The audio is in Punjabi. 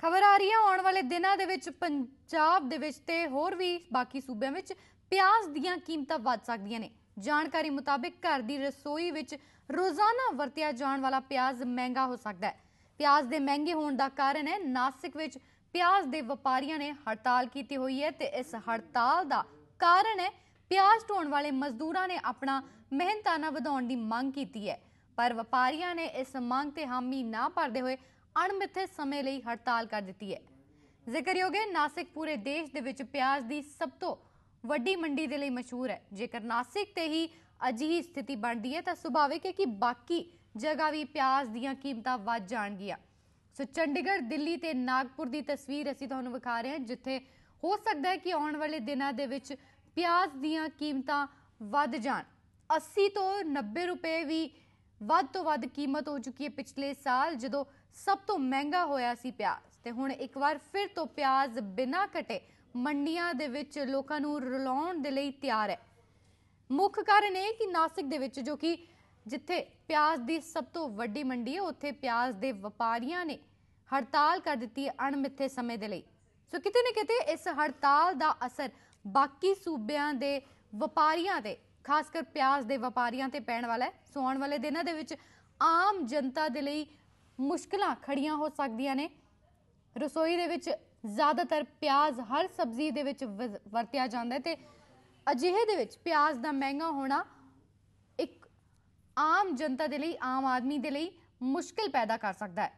ਖਬਰ ਆ ਰਹੀ ਹੈ, ਆਉਣ ਵਾਲੇ ਦਿਨਾਂ ਦੇ ਵਿੱਚ ਪੰਜਾਬ ਦੇ ਵਿੱਚ ਤੇ ਹੋਰ ਵੀ ਬਾਕੀ ਸੂਬਿਆਂ ਵਿੱਚ ਪਿਆਜ਼ ਦੀਆਂ ਕੀਮਤਾਂ ਵੱਧ ਸਕਦੀਆਂ ਨੇ। ਜਾਣਕਾਰੀ ਮੁਤਾਬਕ ਘਰ ਦੀ ਰਸੋਈ ਵਿੱਚ ਰੋਜ਼ਾਨਾ ਵਰਤਿਆ ਜਾਣ ਵਾਲਾ ਪਿਆਜ਼ ਮਹਿੰਗਾ ਹੋ ਸਕਦਾ ਹੈ। ਪਿਆਜ਼ ਦੇ ਮਹਿੰਗੇ ਹੋਣ ਦਾ ਕਾਰਨ ਹੈ, ਨਾਸਿਕ ਵਿੱਚ ਪਿਆਜ਼ ਦੇ ਵਪਾਰੀਆਂ ਨੇ ਹੜਤਾਲ ਕੀਤੀ ਹੋਈ ਹੈ ਤੇ ਇਸ ਹੜਤਾਲ ਦਾ ਕਾਰਨ ਹੈ, ਪਿਆਜ਼ ਢੋਣ ਵਾਲੇ ਮਜ਼ਦੂਰਾਂ ਨੇ ਆਪਣਾ ਮਿਹਨਤਾਨਾ ਵਧਾਉਣ ਦੀ ਮੰਗ ਕੀਤੀ ਹੈ। ਪਰ ਵਪਾਰੀਆਂ ਨੇ ਇਸ ਮੰਗ ਤੇ ਹਾਮੀ ਨਾ ਭਰਦੇ ਹੋਏ ਅਣਮਿੱਥੇ ਸਮੇਂ ਲਈ ਹੜਤਾਲ ਕਰ ਦਿੱਤੀ ਹੈ। ਜ਼ਿਕਰਯੋਗ ਹੈ ਨਾਸਿਕ ਪੂਰੇ ਦੇਸ਼ ਦੇ ਵਿੱਚ ਪਿਆਜ਼ ਦੀ ਸਭ ਤੋਂ ਵੱਡੀ ਮੰਡੀ ਦੇ ਲਈ ਮਸ਼ਹੂਰ ਹੈ। ਜੇਕਰ ਨਾਸਿਕ ਤੇ ਹੀ ਅਜਿਹੀ ਸਥਿਤੀ ਬਣਦੀ ਹੈ ਤਾਂ ਸੁਭਾਵਿਕ ਹੈ ਕਿ ਬਾਕੀ ਜਗ੍ਹਾ ਵੀ ਪਿਆਜ਼ ਦੀਆਂ ਕੀਮਤਾਂ ਵੱਧ ਜਾਣਗੀਆਂ। ਸੋ ਚੰਡੀਗੜ੍ਹ, ਦਿੱਲੀ ਤੇ ਨਾਗਪੁਰ ਦੀ ਤਸਵੀਰ ਅਸੀਂ ਤੁਹਾਨੂੰ ਵਿਖਾ ਰਹੇ ਹਾਂ, ਜਿੱਥੇ ਹੋ ਸਕਦਾ ਹੈ ਕਿ ਆਉਣ ਵਾਲੇ ਦਿਨਾਂ ਦੇ ਵਿੱਚ ਪਿਆਜ਼ ਦੀਆਂ ਕੀਮਤਾਂ ਵੱਧ ਜਾਣ। 80 ਤੋਂ 90 ਰੁਪਏ ਵੀ ਵੱਧ ਤੋਂ ਵੱਧ ਕੀਮਤ ਹੋ ਚੁੱਕੀ ਹੈ ਪਿਛਲੇ ਸਾਲ, ਜਦੋਂ ਸਭ ਤੋਂ ਮਹਿੰਗਾ ਹੋਇਆ ਸੀ ਪਿਆਜ਼। ਤੇ ਹੁਣ ਇੱਕ ਵਾਰ ਫਿਰ ਤੋਂ ਪਿਆਜ਼ ਬਿਨਾਂ ਘਟੇ ਮੰਡੀਆਂ ਦੇ ਵਿੱਚ ਲੋਕਾਂ ਨੂੰ ਰਲਾਉਣ ਦੇ ਲਈ ਤਿਆਰ ਹੈ। ਮੁੱਖ ਕਾਰਨ ਇਹ ਕਿ ਨਾਸਿਕ ਦੇ ਵਿੱਚ ਜੋ ਕਿ ਜਿੱਥੇ ਪਿਆਜ਼ ਦੀ ਸਭ ਤੋਂ ਵੱਡੀ ਮੰਡੀ ਹੈ, ਉੱਥੇ ਪਿਆਜ਼ ਦੇ ਵਪਾਰੀਆਂ ਨੇ ਹੜਤਾਲ ਕਰ ਦਿੱਤੀ ਹੈ ਅਣਮਿੱਥੇ ਸਮੇਂ ਦੇ ਲਈ। ਸੋ ਕਿਤੇ ਨਾ ਕਿਤੇ ਇਸ ਹੜਤਾਲ ਦਾ ਅਸਰ ਬਾਕੀ ਸੂਬਿਆਂ ਦੇ ਵਪਾਰੀਆਂ ਤੇ ਖਾਸ ਕਰ ਪਿਆਜ਼ ਦੇ ਵਪਾਰੀਆਂ ਤੇ ਪੈਣ ਵਾਲਾ ਹੈ। ਸੋ ਆਉਣ ਵਾਲੇ ਦਿਨਾਂ ਦੇ ਵਿੱਚ ਆਮ ਜਨਤਾ ਦੇ ਲਈ ਮੁਸ਼ਕਲਾਂ ਖੜੀਆਂ ਹੋ ਸਕਦੀਆਂ ਨੇ। ਰਸੋਈ ਦੇ ਵਿੱਚ ਜ਼ਿਆਦਾਤਰ ਪਿਆਜ਼ ਹਰ ਸਬਜ਼ੀ ਦੇ ਵਿੱਚ ਵਰਤਿਆ ਜਾਂਦਾ ਹੈ ਤੇ ਅਜਿਹੇ ਦੇ ਵਿੱਚ ਪਿਆਜ਼ ਦਾ ਮਹਿੰਗਾ ਹੋਣਾ ਇੱਕ ਆਮ ਜਨਤਾ ਦੇ ਲਈ, ਆਮ ਆਦਮੀ ਦੇ ਲਈ ਮੁਸ਼ਕਿਲ ਪੈਦਾ ਕਰ ਸਕਦਾ ਹੈ।